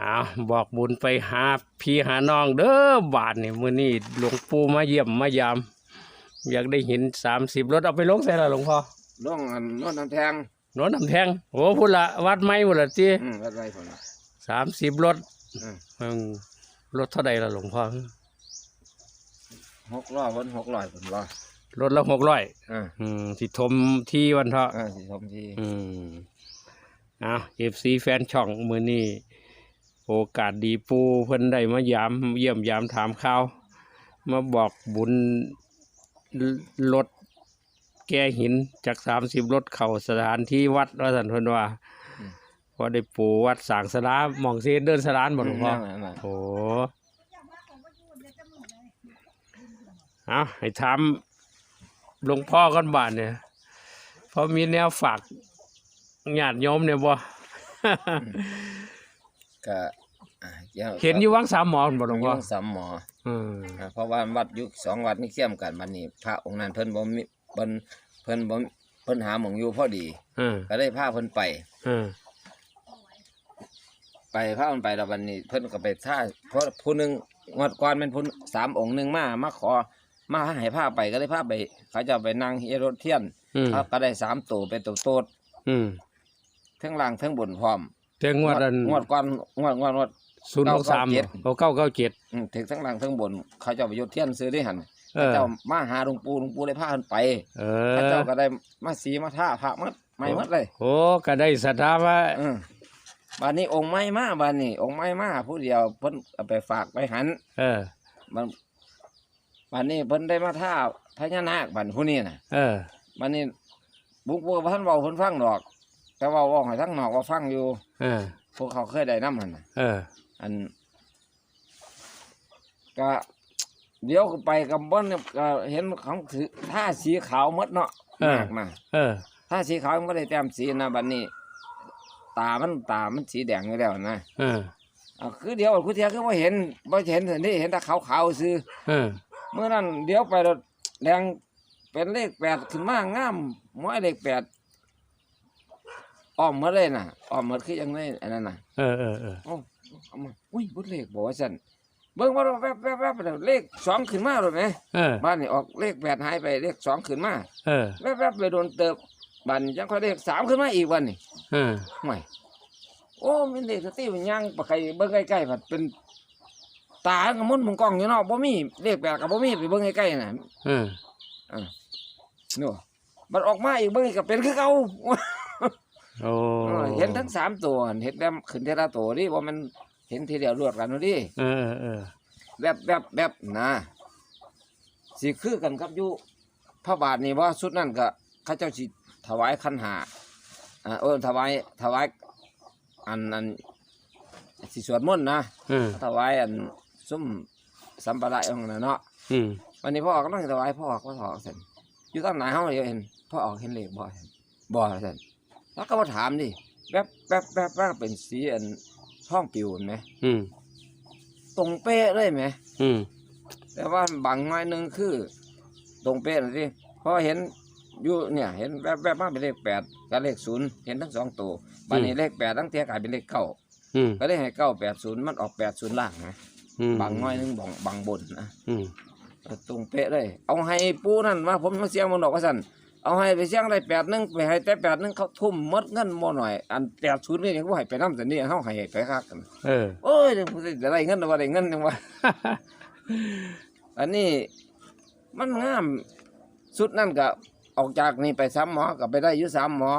อ้าวบอกบุญไปหาพี่หาน้องเด้อบาทนี่มื้อนี้หลวงปู่มาเยี่ยมมายาม อยากได้เห็นสามสิบรถเอาไปลงใส่ละหลวงพ่อล่องอันโนนน้ำแทงโนนน้ำแทงโอ้พุ่นละวัดไม้พุ่นละจีอืมวัดไรผมละสามสิบรถอืมอืมรถเท่าใดละหลวงพ่อหกร้อยคนหกร้อยผมรอรถละหกร้อยอ่าอืมสิทมที่วันเถาะอ่าสิชมทีอืมอะเอฟซีแฟนช่องมือนี้ โอกาสดีปูเพิ่นได้มายามเยี่ยมยามถามข่าว มาบอกบุญรถแก้หินจากสามสิบรถเข่าสถานที่วัดว่าสันเพิ่นว่าพอได้ปูวัดสร้างสลาหมองเซนเดินสลานบ่หลวงพ่อนั่นน่ะโอ้เอาให้ถามหลวงพ่อก่อนบาทเนี่ยเพราะมีแนวฝากญาติโยมเนี่ยบ่ ก็อ่าดี๋วเห็นอยู่วังสามหมอบ่หลวงพ่ออยู่สามหมออืมอ่าเพราะว่าวัดอยุคสองวัดนี่เชื่อมกันบัดนี้ พระองค์นั้นเพิ่นบ่มีเพิ่นเพิ่นบ่เพิ่นหาหมองอยู่พอดี เออก็ได้พาเพิ่นไป เออไปพาเพิ่นไปแล้วบัดนี้ เพิ่นก็ไปท่าเพราะผู้หนึงงวดก่อนแม่นผู้สามองค์หนึงมามาขอ มาให้พาไปก็ได้พาไป เขาจะเอาไปนั่งเฮรถเทียนอืมเขาก็ได้สามตัวเป็นตัวโตดอืมทั้งล่างทั้งบนพร้อม เจ้งวดอันงวดก่อนงวดงวดงวด ศูนย์หกสาม997โอ้เก้าเก้าเจ็ด อืมถึงทั้งล่างทั้งบน เขาจะเอาไปโยนเทียนซื้อได้หันเออเจ้ามาหาหลวงปู่หลวงปู่ได้พาเพิ่นไปเอพระอเจ้าก็ได้มาสีมาท่าพระมัดไม่มัดเลย โอ้ก็ได้ศรัทธาว่าอืมบานนี้องค์ไม้มาบานนี้ องค์ไม้มาผู้เดียวเพิ่นเอาไปฝากไปหันเออ มันบานนี้เพิ่นได้มาท่าพญานาคบันผู้นี้น่ะเออ บานนี้บุกบัวท่านเว้าเพิ่นฟังดอก แต่เว่าเว้าให้ทั้งนอกว่าฟังอยู่ เออ พวกเขาเคยได้นํหั่นน่ะเออ อัน ก็เดี๋ยวก็ไปกับบ่นเนี่ยก็เห็นของถือท่าสีขาวหมดเนาะเออ มากมาเออ ท่าสีขาวมันบ่ได้แต้มสีนะบัดนี้ ตามันตามันสีแดงอยู่แล้วนะเออ อ่าคือเดี๋ยวคุณเทียคือบ่เห็นบ่เห็นเห็นที่เห็นแต่ขาวๆซื่อเออ เมื่อนั้นเดี๋ยวไปแล้วแดงเป็นเลขแปดขึ้นมางามหมายเลขแปด อ้อมหมดเลยน่ะอ้อมหมดคือยังไงอันนั้นน่ะเออเออเออเอ้าเอามาอุ้ยบดเลขบอกว่าซั่นเบิ่งว่าแวบแวบแวบแล้วเลขสองขึ้นมาเลยไหมเออบ้านนี่ออกเลขแปดหายไปเลขสองขึ้นมาเออแวบแวบไปโดนเติบบ้านนี้จังค่อยเลขสามขึ้นมาอีกวันนี่เออห่วยโอ้มันเลขสติมันยังปะใครเบิ่งใกล้ๆผัดเป็นตากับมุนมึงกล้องอยู่เนาะบ่มีเลขแปดกับบ่มีไปเบิ่งใกล้ๆน่ะเออเนาะมันออกมาอีกเบิ่งอีกก็เป็นคือเก่า โอ้เออเห็นทั้งสามตัวเห็นแบบขึ้นเทละตัวดิว่ามันเห็นทีเดียวรวดกันนู่นดิเออเออแบบแบบแบบนะสิคือกันครับอยู่พระบาทนี่ว่าสุดนั่นก็เข้าเจ้าสิถวายขันหาอ่าเออถวายถวายอันอันสิสวดมนต์นะเออถวายอันซุ่มสัมปะระอย่างนั้นเนาะอืมวันนี้พ่อออกก็ต้องถวายพ่อออกก็ถอดเสร็จอยู่ตั้งไหนเฮาเดียวเห็นพ่อออกเห็นเลขบ่เห็นบ่เสร็จ แล้วก็มาถามดิแป๊บแป๊บแป๊บแป๊บเป็นสีอันท่องปิวเห็นไหมอืมตรงเป๊ะเลยไหมอืมแต่ว่าบางน้อยหนึงคือ ตรงเป๊ะนะสิเพราะเห็นอยู่เนี่ยเห็นแวบแวบมาเป็นเลขแปดกับเลขศูนย์เห็นทั้งสองตัวบัดนี้เลขแปดตั้งเทียกลายเป็นเลขเก้าอืมก็ได้ให้เก้าแปดศูนย์มันออกแปดศูนย์ล่างนะอืมบางน้อยหนึงบางบางบนนะอืมเออตรงเป๊ะเลย เอาให้ปูนั่นมาผมมาเสียงมันดอกว่าสั่น เอาให้ไปเสียงได้แปดหนึงไปให้แต่แปดหนึงเขาทุ่มหมดเงินบ่หน่อย อันแปดศูนย์นี่เขาให้ไปน้ำแต่นี่เขาให้ไปคักกันเออโอ้ยเดี๋ยวผมจะได้เงินหรือว่าได้เงินจังวะอันนี้มันงามสุดนั่นก็ออกจากนี่ไปสามหมอก็ไปได้อยู่สามหมอ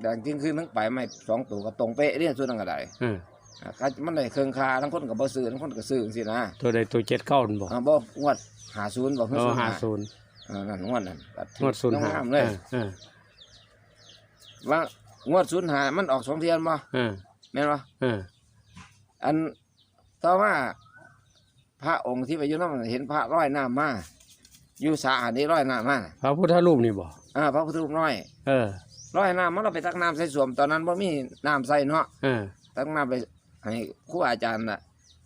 แดงจริงคือทั้งไปไม่สองตัวก็ตรงเป๊ะเนี่ยสุดนั่นก็ได้เอออ่าก็มันได้เครื่องคาทั้งคนกับบ่ซื้อทั้งคนก็ซื้อสินะตัวใดตัวเจ็ดเข้าบ่อ่าบ่งวดหาศูนย์บ่เออห้าศูนย์อ่า นั่นงวดนั่นก็งวดศูนย์ห้างามเลยเออว่างวดศูนย์หามันออกสองเทียนบ่เออแม่นบ่เอออันต่อมาพระองค์ที่ไปอยู่นั่นเห็นพระร้อยน้ำมาอยู่สาอันนี้ร้อยน้ำมาพระพุทธรูปนี่บ่อ่าพระพุทธรูปน้อย เออร้อยน้ำมันเราไปตักน้ำใส่สวมตอนนั้นว่ามีน้ำใส่เนาะเออตักน้ำไปให้ครูอาจารย์น่ะ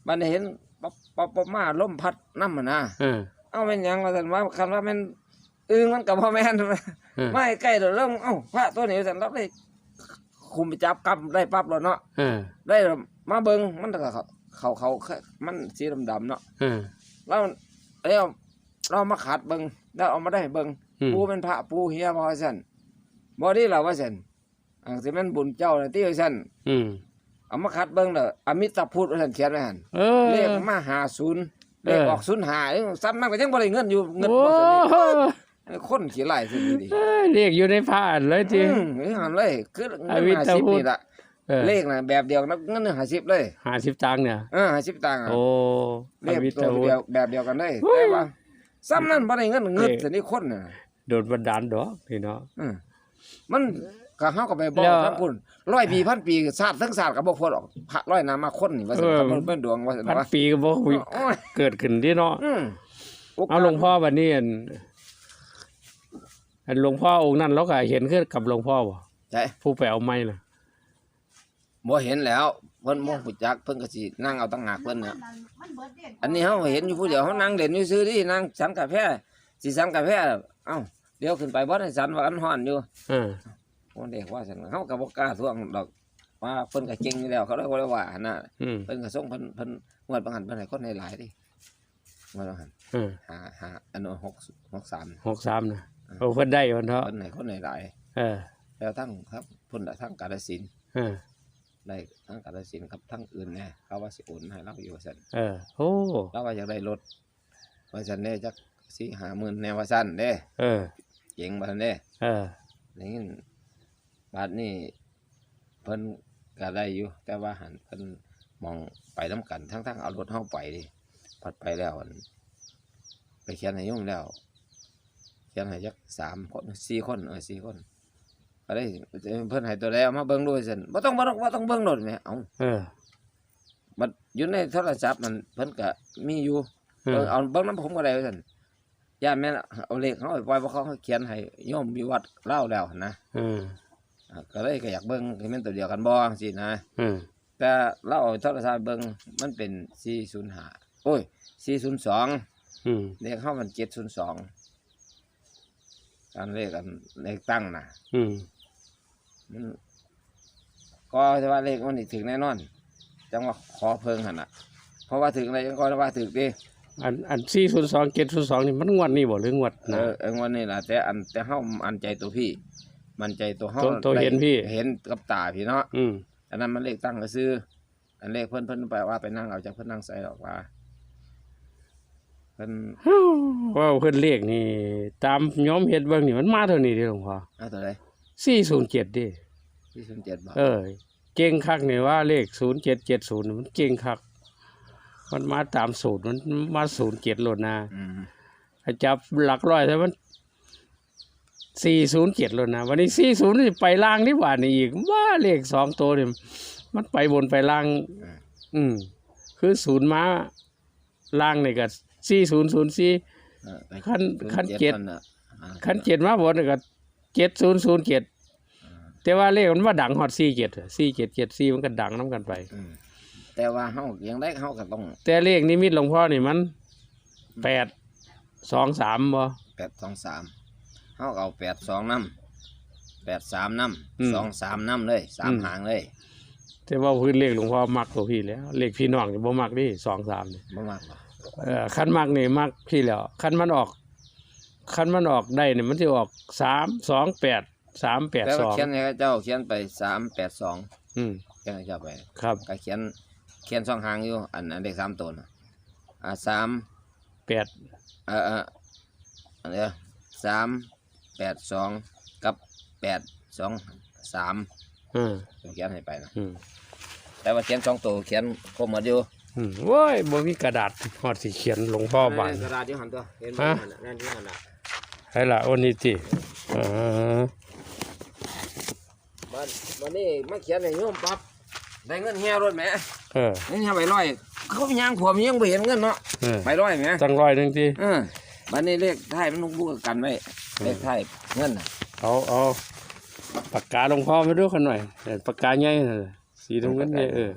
บัดนี้เห็นป๊อปป๊อปป๊อปมาลมพัดน้ำมันนะ เออเอาเป็นหยังว่าสันว่าคันว่ามันอึ้งมันกับพ่อแม่นเออไม่ใกล้เดี๋ยวเริ่มเอ้าพระตัวนี้สันรับเลยคุมไปจับกลับได้ปั๊บแล้วเนาะเออได้มาเบิ่งมันก็เขาเขาเขามันสีดำๆเนาะเออ แล้วแล้วเรามาขัดเบิ่งแล้วเอามาได้เบิ่งอืม ปูเป็นพระปูเฮียบ่ว่าซั่นบ่ดีล่ะว่าซั่นอังสิแม่นบุญเจ้าน่ะติว่าซั่นอืมเอามาขัดเบิ่งเด้ออมิตรพุทธว่าซั่นเขียนไว้หั่นเออเลขมา50เลข เออออก05เอ้ยซ้ำมันก็ยังบ่ได้เงินอยู่เงินโอ้บ่ซั่นนี่คนขี้ไล่ซื่อดีเอ้ยเรียกอยู่ในผ้าอันเลยทีอืมนี่หันเลยคือเงิอนมิตร50พุทธนี่ล่ะเออเลขน่ะแบบเดียวนับเงิน50เลยหาสิบตังค์เนี่ยเออ50ตังค์อะโอ้เลอขวิตตัววุเดียวฒิแบบเดียวกันเลยเฮ้ยแต่ว่าซ้ำนั้นบ่ได้เงินเงินเลขแต่นี่คนน่ะโดนบันดาลดอกพี่เนาะอืมมันก็เฮาก็ไปบอแล้กวทั้งคุณ ร้อยปีพันปีศาสตร์ทั้งศาสตร์ก็บ่พ้นหรอกพระร้อยน้ำมาคนนี่ว่าซั่นเออครับมันเป็นดวงว่าซั่นพันว่าปีก็บ่โอ้ยเกิดขึ้นที่เนาะ อืมเอาหลวงพ่อวันนี้อันอันหลวงพ่อองค์นั้นเราก็เห็นคือกับหลวงพ่อบ่ใช่ผู้ไปเอาไม้น่ะ บ่เห็นแล้วเพิ่นบ่ฮู้จักเพิ่นก็สินั่งเอาตั้งหากเพิ่นน่ะ อันนี้เฮาเห็นอยู่ผู้เดียวเฮานั่งเล่นอยู่ซื่อดินั่งสันกาแฟสิสันกาแฟเอ้าเดี๋ยวขึ้นไปบ่ได้สันว่ากันฮ้อนอยู่เออ คนเด็กว่าซั่นเฮาก็บ่กล้าทวงดอกว่าเพิ่นก็เก่งอยู่แล้วเขาเลยบ่ได้ว่าหั่นน่ะอืมเพิ่นก็ส่งเพิ่นเพิ่นงวดบางหันเพิ่นให้คนให้หลายดิงวดบางหันเออหาหาอันนั้นหกหกสาม หกสามนะโอ้เพิ่นได้วันเถาะเพิ่นให้คนให้หลายเออแล้วทั้งครับเพิ่นได้ทั้งกาฬสินธุ์เออได้ทั้งกาฬสินธุ์ครับทั้งอื่นแน่เขาว่าสิโอนให้เราอยู่ว่าซั่นเออโอ้เราว่าอยากได้รถว่าซั่นเด้จักสิหาหมื่นแนวว่าซั่นเด้เออเจ๋งบ่ซั่นเด้ เออได้ยิน บาดนี้เพิ่นก็ได้อยู่ แต่ว่าหันเพิ่นมองไปนํกันทั้งๆเอารถเฮาไปดิพัดไปแล้วอั่นไปเขียนให้โยมแล้วเขียนให้จักสามคนสี่คนเออสี่คนก็ได้เพิ่นให้ตัวใดเอามาเบิ่งด้วยซั่นบ่ต้องบ่ต้องบ่ต้องเบิ่งโดดแหมเอ้าเออมันอยู่ในโทรศัพท์มันเพิ่นก็มีอยู่เอเบิ่องเอาเบิ่งนํผมก็ได้ว่าซั่นย่านแม่นเอาเลขเขาไปปล่อยบ่เขาเขียนให้โยมอยู่วัดเล่าแล้วนะเอ ออ่าก็เลยก็อยากเบิ่งให้มันตัวเดียวกันบ่จังซี่นะเออแต่เราเอาโทรศัพท์เบิ่งมันเป็น 405 โอ้ย 402อืมเลขเฮามัน 702การเลขกันเลขตั้งน่ะ อืมมันก็จะว่าเลขมันนี่ถึงแน่นอน จังว่าขอเพิ่งหันอะ เพราะว่าถึงอะไรจังก็ว่าถึงดิอันอันสี่ศูนย์สองเจ็ดศูนย์สองนี่มันงวดนี่บ่หรืองวดเอนะอเองวันนี้ล่ะแต่อันแต่เฮาอันใจตัวพี่ มันใจตัวเฮาตัวตัวได้เห็นพี่ เห็นกับตาพี่เนาะอืมอันนั้นมันเลขตั้งก็ซื้อ อันเลขเพิ่นเพิ่นไปว่าไปนั่งเอาจากเพิ่นนั่งใส่ดอกว่าเพิ่นว่าเพิ่นเลขนี่ ตามย้อมเฮ็ดเบิ่งนี่มันมาเท่านี้เด้หลวงพ่อเอาตัวใดสี่ศูนย์เจ็ดดิที่ศูนย์เจ็ดบ่เออ เก่งคักนี่ว่าเลขศูนย์เจ็ดเจ็ดศูนย์มันเก่งคัก มันมาตามสูตรมันมาศูนย์เจ็ดโลดนะอืมถ้าจับหลักร้อยแต่มัน สี่ศูนย์เจ็ดโลดนะวันนี้สี่ศูนย์นี่ไปล่างนี่หว่านี่อีกว่าเลขสองตัวนี่มันไปบนไปล่าง อืมอืมคือศูนย์มาล่างนี่ก็สี่ศูนย์ศูนย์สี่เออไปขั้นศูย์ขั้นเจ็ดนั่นน่ะอ่าขันเจ็ดมาบนนี่ก็เจ็ดศูนย์ศูนย์เจ็ดแต่ว่าเลขมันว่าดังฮอดสี่เจ็ดสี่เจ็ดเจ็ดสี่มันก็ดังน้ำกันไปอืมแต่ว่าเฮายังได้เฮาก็ต้อง แต่เลขนิมิตหลวงพ่อนี่มันแปดสองสามบ่แปดสองสาม เขาก็เอาแปดสองน้ำแปดสามน้ำสองสามน้ำเลยสามหางเลยแต่ว่าพื้นเลขหลวงพ่อมักตัวพี่แล้วเลขพี่น้องนี่บ่มักดิสองสามนี่บ่มากหรอกเออคันมักนี่มักพี่แล้วคันมันออกคันมันออกได้นี่มันจะออกสามสองแปดสามแปดแต่สว่าองเขียนให้เจ้าเขียนไปสามแปดสองอืมเขียนให้เจ้าไปครับก็เขียนเขียนสองหางอยู่ อันอันเลขสามตัวนะอ่าสามแปดเออเอออันเดียวสาม แปดสองกับแปดสองสามอืมเขียนให้ไปนะอืมแต่ว่าเขียนสองตัวเขียนครบหมดอยู่อืมโว้ยบ่มีกระดาษฮอดสิเขียนหลวงพ่อบานกระดาษที่หันตัวเห็นไหมฮะนั่นที่หันน่ะให้ละวันนี้ติเออวันวันนี้มาเขียนให้โยมปั๊บได้เงินเฮียรถไหมเออเงินเฮียไปร้อย เขาไปย่างขวบยังไม่เห็นเงินเนาะเออไปร้อยไหมตั้งร้อยหนึงติเออ วันนี้เลขไทายมันต้องบุกกันไว้เลขไทายเงินน่ะเอาเอาปากกาหลวงพ่อมาดูกันหน่อยเออปากกาใหญ่นั่นน่ะสีตรงนั้นเนี่ยเออ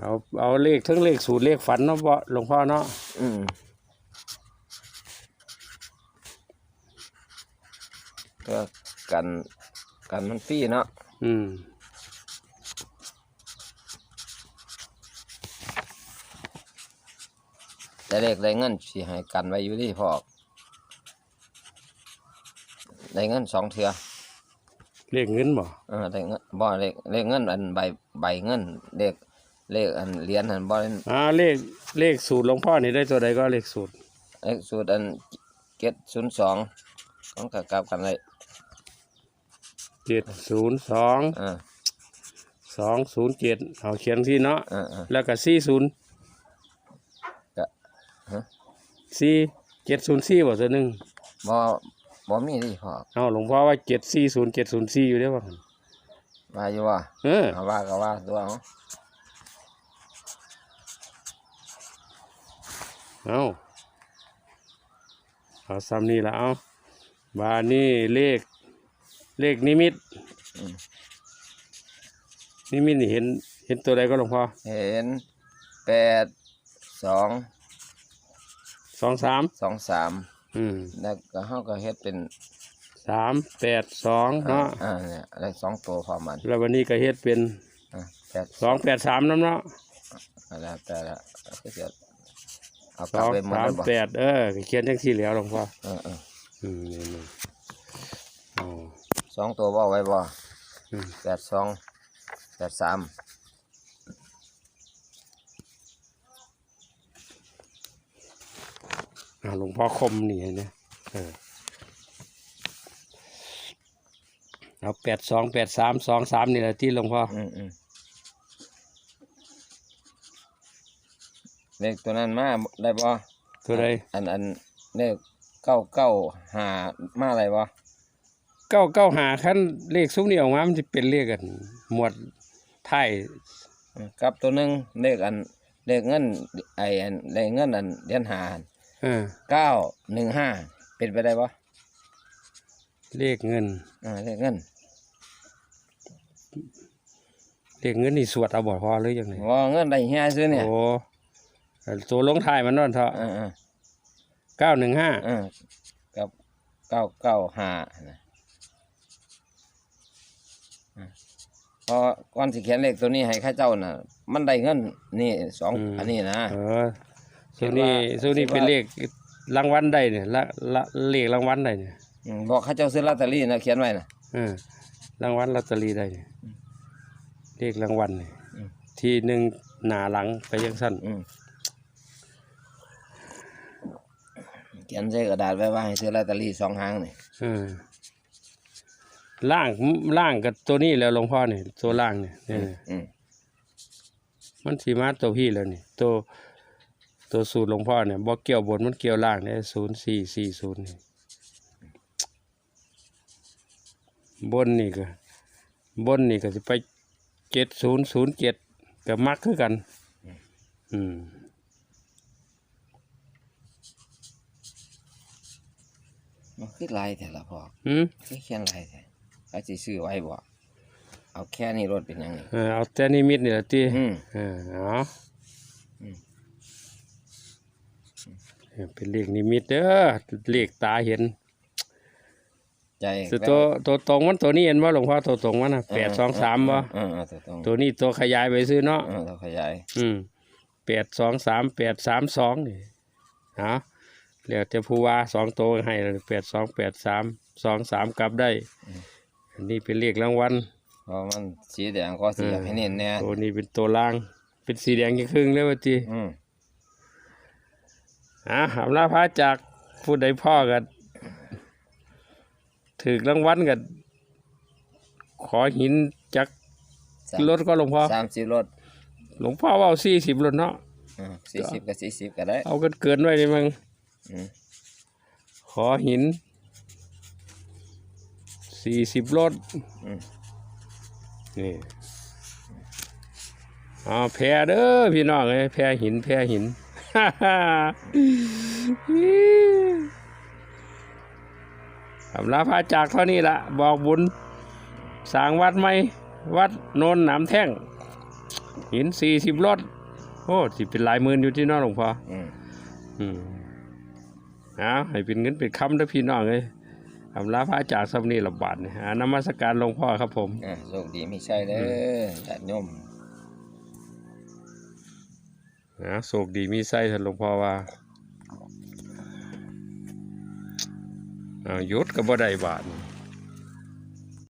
เอาเอาเลขทั้งเลขสูตรเลขฝันเนาะบ่หลวงพ่อเนาะอืมเพื่อกันกันมันฟรีเนาะอืม แต่เลขได้เงินสิให้กันไว้อยู่ที่พอออกได้เงินสองเทือเลขเงินบ่เออได้เงินบ่เลขเลขเงินอันใบใบเงินเลขเลขอันเหรียญอันบ่ได้อ่าเลขเลขสูตรหลวงพ่อนี่ได้ตัวใดก็เลขสูตรเลขสูตรอันเจ็ดศูนย์สองของกับกับกันเลยเจ็ดศูนย์สองเออสองศูนย์เจ็ดเอาเขียนที่เนาะเออเออแล้วก็สี่ศูนย์ก็ฮะ สี่เจ็ดศูนย์สี่บ่ตัวหนึ่งบ่บ่มีที่พอเอาหลวงพ่อว่าเจ็ดสี่ศูนย์เจ็ดศูนย์สี่อยู่ได้ป่ะว่าอยู่ว่าเออเอาว่าก็ว่าตัวเอาเอาเอาซ้ำนี่ละเอาบานี่เลข เลขนิมิตอืมนิมิตนี่เห็น เห็นตัวใดก็หลวงพ่อ เห็นแปดสอง สองสามสองสามอืมแล้วก็เฮาก็เฮ็ดเป็นสามแปดสองเนาะอ่าเนี่ยได้สองตัวพร้อมมันแล้ววันนี้ก็เฮ็ดเป็นอ่าแปดสองแปดสามน้ำเนาะแล้วแต่ละก็จะเอาสกลับองไปหมดสามเลยบ่แปดเออก็เขียนจังสี่แล้วหลวงพ่อเออเอออืมนี่นี่อ๋อ สองตัวบ่ไว้บ่อืม แปดสองแปดสาม อ่า หลวงพ่อคมนี่เห็นะเออเอาแปดสองแปดสามสองสามนี่แหละที่หลวงพ่ออืมอืมเลขตัวนั้นมาได้บ่ตัวใดอันอันเลขเก้าเก้าหามาอะไรบ่เก้าเก้าหาขั้นเลขซุ้มนี่ออกมามันจะเป็นเลขกัน หมวดไทายอืมกับตัวหนึงเลขอันเลขเงินไออันเลขเงินอันเดือนหา เออเก้าหนึ่งห้าเป็นไปได้บ่เลขเงิน อ่าเลขเงินเลขเงินนี่สวดเอาบ่พอหรือยังไงว่าเงินได้เฮียซื้อเนี่ยโอ้ตัวลงท้ายมันนั่นเถอะอ่าอ่าเก้าหนึ่งห้าอ่ากับเก้าเก้าห้านะอ่าพอก่อนสิเขียนเลขตัวนี้ให้ข้าเจ้าน่ะ มันได้เงินนี่สองอันนี้นะเออ ส่วนนี้ส่วนนี้เป็นเลขรางวัลได้เนี่ยละละเลขรางวัลได้เนี่ยอืมบอกข้าเจ้าซื้อลอตเตอรี่นะเขียนไว้นะ เออรางวัลลอตเตอรี่ได้เนี่ยเลขรางวัลเนี่ยอืม ทีหนึ่งหน้าหลังไปยังสั้นอืมเขียนใส่กระดาษไว้ว่าให้ซื้อลอตเตอรี่สองหางนี่เออล่างล่างกับตัวนี้แล้วหลวงพ่อเนี่ยตัวล่างเนี่ยเนี่ย อืมมันสีมาตัวพี่แล้วนี่ตัว ตัวสูตรหลวงพ่อเนี่ยบ่เกี่ยวบนมันเกี่ยวล่างเนี่ยศูนย์สี่สี่ศูนย์นี่บนนี่ก็บนนี่ก็จะไปเจ็ดศูนย์ศูนย์เจ็ดกับมักคือกัน อืมมันคือลายแต่ละพออืมคือเขียนลายแต่เขาสิซื้อไว้บ่เอาแค่นี้รถเป็นหยังนี่เออเอาแต่นิมิตนี่แหละที่อืมเออเอา อืม เออเป็นเลขนิมิตเด้อเลขตาเห็นใจสุดตัวตัวตรงมันตัวนี้เห็นว่าหลวงพ่อตัวตรงมันนะแปดสองสามบ่เออเออตัวตรงตัวนี้ตัวขยายไปซื้อเนาะเออตัวขยาย อืมแปดสองสามแปดสามสองนี่เอาเดี๋ยวจะผู้ว่าสองตัวให้แปดสองแปดสามสองสามกลับได้ อันนี้เป็นเลขรางวัลเพราะมันสีแดงก็สีอยากให้เน้นแน่ตัวนี้เป็นตัวล่าง เป็นสีแดงยี่ครึ่งเลยว่าจีอืม อะอำลาพระจากผู้ใดพ่อกันถือรางวัลกันขอหินจากสามรถก็หลวงพ่อ สามสิบรถหลวงพ่อว่าสี่สิบรถเนาะ สี่สิบกับสี่สิบก็ได้เอากันเกินไว้เลยมั้งอืมขอหิน สี่สิบรถอืมนี่เอาแพรเด้อพี่น้องเอ้ยแพรหิน แพรหิน สำลาพาจากเท่านี้ละบอกบุญสร้างวัดไหมวัดโนนหนามแท่ง หินสี่สิบรถโอ้สิเป็นหลายหมื่นอยู่ที่เน้องหลวงพ่ออืมอืมเอาให้เป็นเงินเป็นคำเด้อพี่น้องเลยอำลาพระจากสำนีระบาดเนี่ยนมัสการหลวงพ่อครับผมอ่าโชคดีมีชัยเด้อญาติโยม นะโศกดีมีไส้ท่านหลวงพ่อว่าอ้าวหยุดกับ่ได้บาท